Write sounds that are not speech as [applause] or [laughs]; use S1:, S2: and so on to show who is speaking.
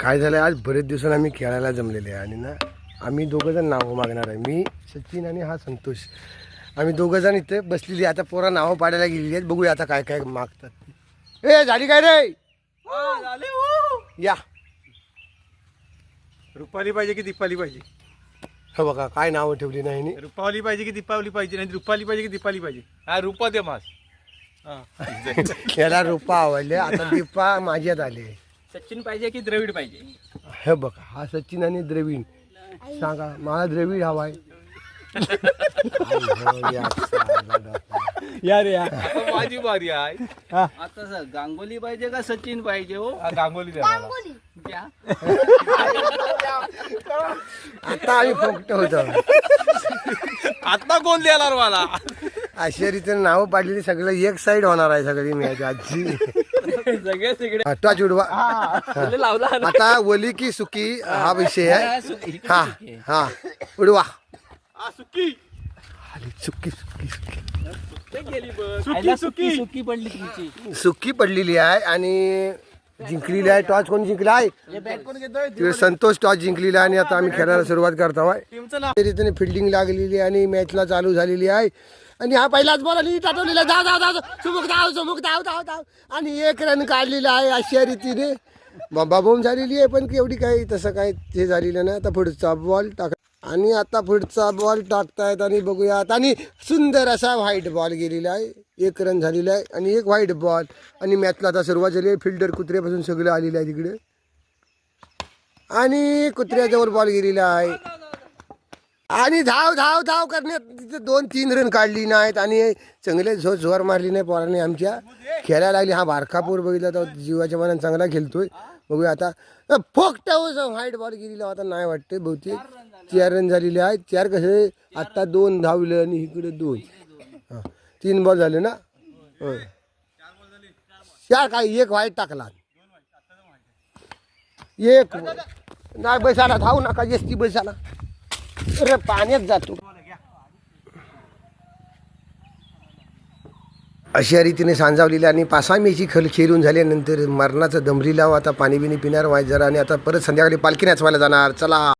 S1: काय झालं आज बरेच दिवसांनी आम्ही खेळायला जमलेले आहे आणि ना आम्ही दोघं जण नावं मागणार आहे. मी सचिन आणि हा संतोष. आम्ही दोघं जण इथे बसलेली आहे. आता पोरा नावं पाडायला गेलेली आहेत. बघूया आता काय काय मागतात ती. ए झाली काय रे? या.
S2: रुपाली पाहिजे की दीपाली पाहिजे?
S1: हे बघा काय नावं ठेवली नाही नी.
S2: रुपाली पाहिजे की दीपावली पाहिजे? नाही रुपाली पाहिजे की दीपाली पाहिजे? हा रुपा दे मास. [laughs]
S1: याला रुपा आवडले. आता दीपा माझ्यात आले.
S3: सचिन पाहिजे की द्रविड पाहिजे?
S1: हे बघा हा सचिन आणि द्रविड. सांगा मला द्रविड हवाय.
S2: या रे माझी बारी आहे.
S3: आता स- गांगुली पाहिजे का सचिन पाहिजे हो?
S2: हा, गांगोली द्या मला.
S3: द्या.
S1: आता आम्ही फक्त होतो.
S2: आता कोण देणार मला?
S1: अशा रीतीने नावं पाडलेली सगळं एक साइड होणार आहे सगळी मॅच आजची.
S3: सगळे तिकडे.
S1: टॉच उडवा
S3: तुला लावला. ना.
S1: आता वली की सुकी हा. विषय आहे. हा हा उडवा.
S2: हा, सुकी.
S1: सुकी सुकी सुकी.
S3: ते गेली बघ.
S2: सुकी,
S3: आईला
S2: सुकी.
S3: सुकी. पडली तुमची.
S1: सुकी पडलेली आहे आणि जिंकलेली आहे. टॉच कोणी जिंकला आहे? संतोष टॉच जिंकलेला आहे आणि आता आम्ही खेळायला सुरुवात करतो आहे.
S2: टीमचं नाव?
S1: त्या रीतीने फिल्डिंग लागलेली आहे आणि मॅचला चालू झालेली आहे. आणि हा पहिलाच बॉल आणि टाटवलेला जा जा जा सुमुख धाव सुमुख धाव धाव धाव. आणि एक रन काढलेला आहे अशा रीतीने. बाबोम झालेली आहे पण एवढी काही तसं काय हे झालेलं नाही. आता पुढचा बॉल टाक आणि आता पुढचा बॉल टाकतायत आणि बघूयात. आणि सुंदर असा व्हाईट बॉल गेलेला आहे. एक रन झालेला आहे आणि एक व्हाईट बॉल आणि मॅचला आता सुरुवात झाली आहे. फिल्डर कुत्र्यापासून सगळं आलेलं आहे तिकडे. आणि कुत्र्याजवळ बॉल गेलेला आहे. आणि धाव धाव धाव करण्यात तिथे दोन तीन रन काढली नाहीत आणि चांगले झो जोर मारली नाही पोराने आमच्या. खेळायला लागली. हा बारकापूर बघितला तर जीवाच्या मनात चांगला खेळतोय. बघूया आता. फोकट व्हाईट बॉल गेलेला आता नाही वाटते बहुतेक. चार रन झालेले आहेत. चार कसे? आत्ता दोन धावले आणि इकडे दोन. हां तीन बॉल झाले ना? चार काय? एक व्हाईट टाकला. एक. नाही बैसाला धाव नका. जास्ती बैसाला. पाण्यात जातो. अशा रीतीने सांजावलेली आणि पासामेची खल खेळून झाल्यानंतर मरणाचं दमरी लाव आता पाणी बिणी पिणार वाय जरा आणि आता परत संध्याकाळी पालखी नाचवायला जाणार. चला.